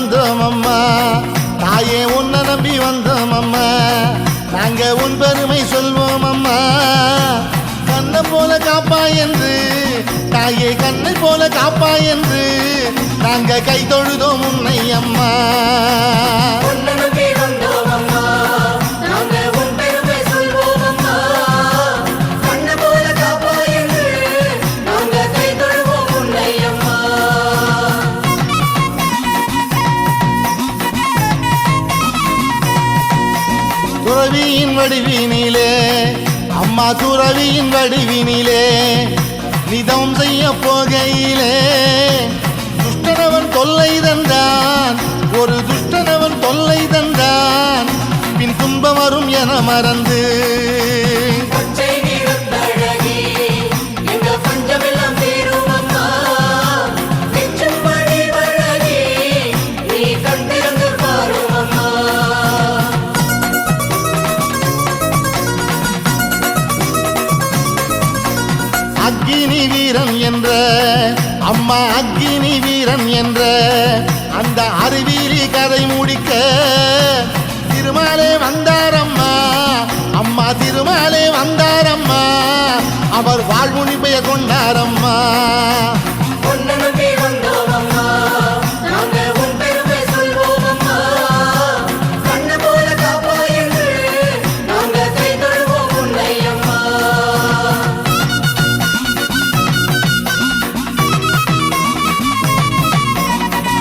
வந்தோம் அம்மா தாயே உன்னை நம்பி வந்தோம் அம்மா நாங்க உன் பெருமை சொல்வோம் அம்மா கண்ணை போல காப்பா என்று தாயே கண்ணை போல காப்பா என்று நாங்க கை தொழுதோம் உன்னை அம்மா. வடிவினிலே அம்மா துறவியின் வடிவினிலே நிதம் செய்ய போகையிலே. துஷ்டனவன் தொல்லை தந்தான் ஒரு துஷ்டனவன் தொல்லை தந்தான். பின் துன்பம் வரும் என மறந்து வீரன் என்ற அம்மா அக்னி வீரன் என்ற அந்த அறிவியலி கதை முடிக்க திருமாலே வந்தாரம்மா அம்மா. திருமாலே வந்தாரம்மா அவர் வாழ்முனிப்பைய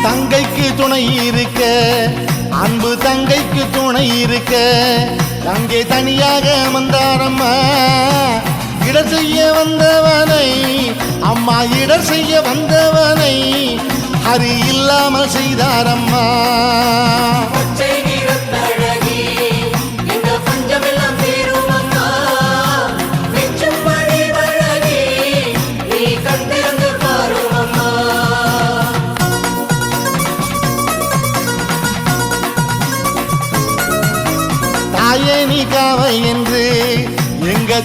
தங்கைக்கு துணை இருக்க அன்பு தங்கைக்கு துணை இருக்க. தங்கை தனியாக வந்தாரம்மா இட செய்ய வந்தவனை அம்மா இட செய்ய வந்தவனை ஹரி இல்லாமல் செய்தாரம்மா.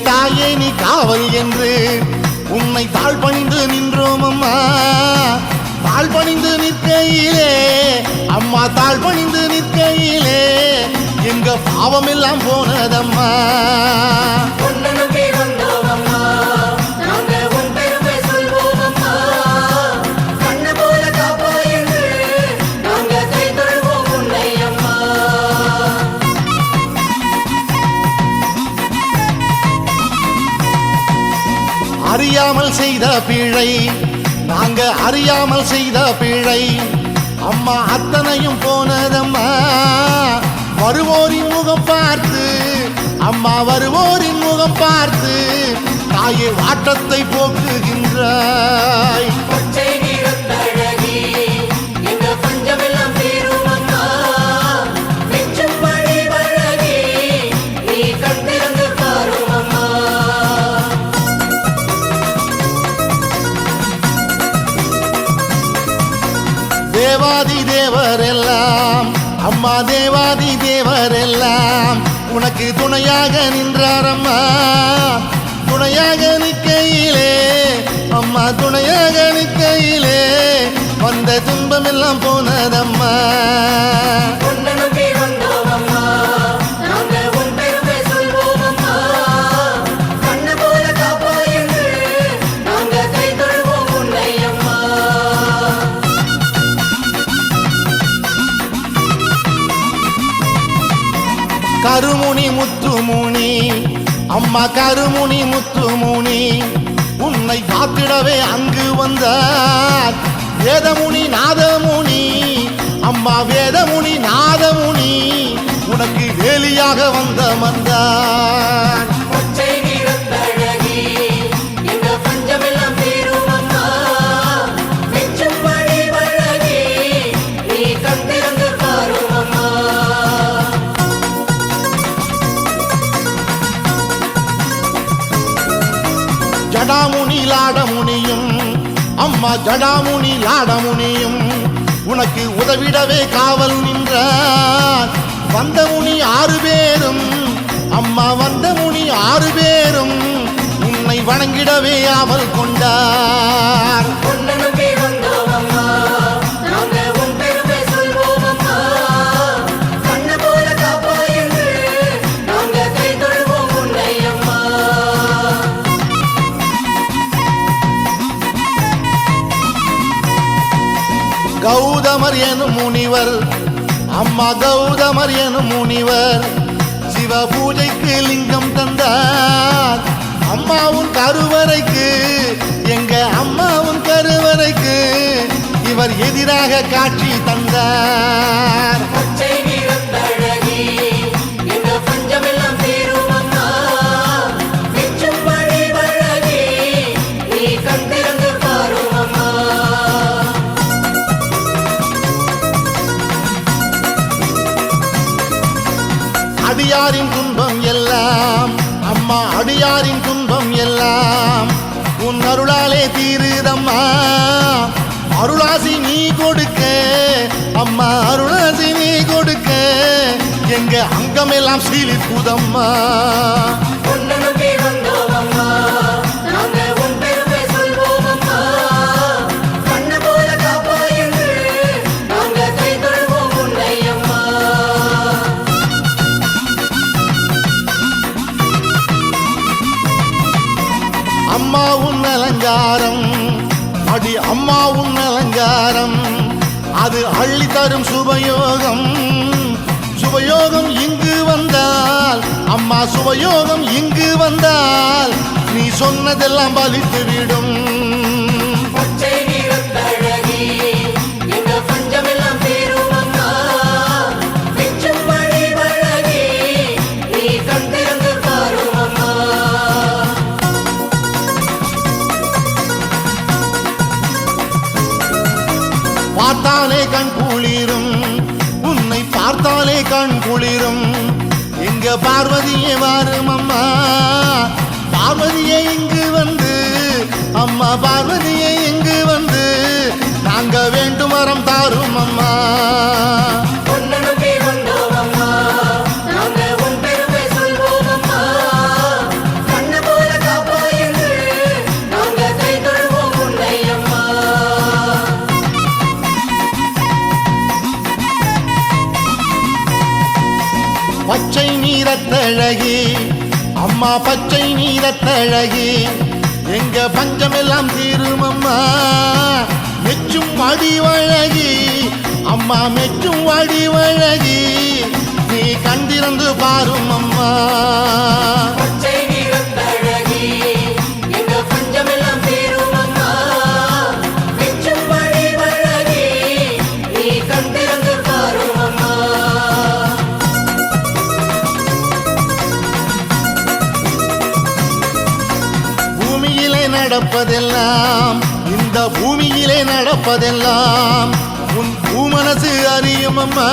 தாயே நீ காவல் என்று உன்னை தாழ் பணிந்து நின்றோம் அம்மா. தாழ் பணிந்து நிற்கையிலே அம்மா தாழ் பணிந்து நிற்கையிலே எங்க பாவம் எல்லாம் போனதம்மா பிழை. நாங்க அறியாமல் செய்த பிழை. அம்மா அத்தனையும் போனதம்மா. வருவோரின் முகம் பார்த்து அம்மா வருவோரின் முகம் பார்த்து தாயே வாட்டத்தை போக்குகின்றாய். அம்மா தேவாதி தேவரெல்லாம் உனக்கு துணையாக நின்றாரம்மா. துணையாக நிற்கையிலே அம்மா துணையாக நிற்கையிலே வந்த துன்பமெல்லாம் போனதம்மா. கருமுனி முத்துமுனி அம்மா கருமுனி முத்துமுனி உன்னை காத்திடவே அங்கு வந்தார். வேதமுனி நாதமுனி அம்மா வேதமுனி நாதமுனி உனக்கு வேலியாக வந்த வந்தார் ஜடாமுனி லாடமுனியும் அம்மா ஜடாமுனி லாடமுனியும் உனக்கு உதவிடவே காவல் நின்றார். வந்த முனி ஆறு பேரும். அம்மா வந்த முனி ஆறு பேரும். உன்னை வணங்கிடவே அவள் கொண்டார். கௌதமர் எனும் முனிவர். அம்மா கௌதமர் எனும் முனிவர். சிவ பூஜைக்கு லிங்கம் தந்தார். அம்மாவும் கருவறைக்கு எங்க அம்மாவும் கருவறைக்கு இவர் எதிராக காட்சி தந்தார். துன்பம் எல்லாம் உன் அருளாலே தீருதம்மா. அருளாசி நீ கொடுக்க அம்மா அருளாசி நீ கொடுக்க. எங்க அங்கமெல்லாம் சீலிப்புதம்மா. சுபயோகம் சுபயோகம் இங்கு வந்தால் அம்மா சுபயோகம் இங்கு வந்தால் நீ சொன்னதெல்லாம் பலித்து விடும். கண் பார்த்தாலே குளிரும். பார்த்தாலே கண் குளிரும். எங்க பார்வதியே வாரும் அம்மா. பார்வதியே இங்கு வந்து. அம்மா பார்வதி நீரத்தழகி. அம்மா பச்சை நீரத்தழகி. எங்க பஞ்சமெல்லாம் தீரும் அம்மா. மெச்சும் வடிவழகி அம்மா மெச்சும் வடிவழகி நீ கண்டிருந்து பாரும் அம்மா. நடப்பதெல்லாம் இந்த பூமியிலே நடப்பதெல்லாம் உன் பூமனசு அறியும் அம்மா.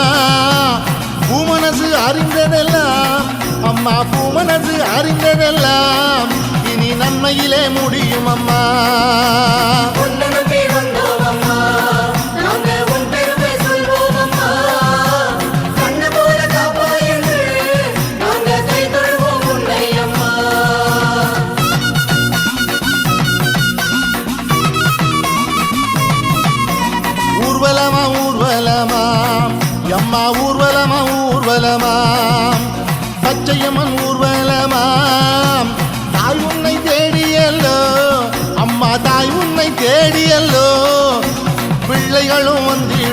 பூமனசு அறிந்ததெல்லாம் அம்மா பூமனசு அறிந்ததெல்லாம் இனி நன்மையிலே முடியும் அம்மா. எம்மா ஊர்வலமா ஊர்வலமாம் பச்சையம்மன் ஊர்வலமாம் தாய் உன்னை தேடியல்லோ அம்மா தாய் உன்னை தேடியல்லோ பிள்ளைகளும் வந்திடுவார்.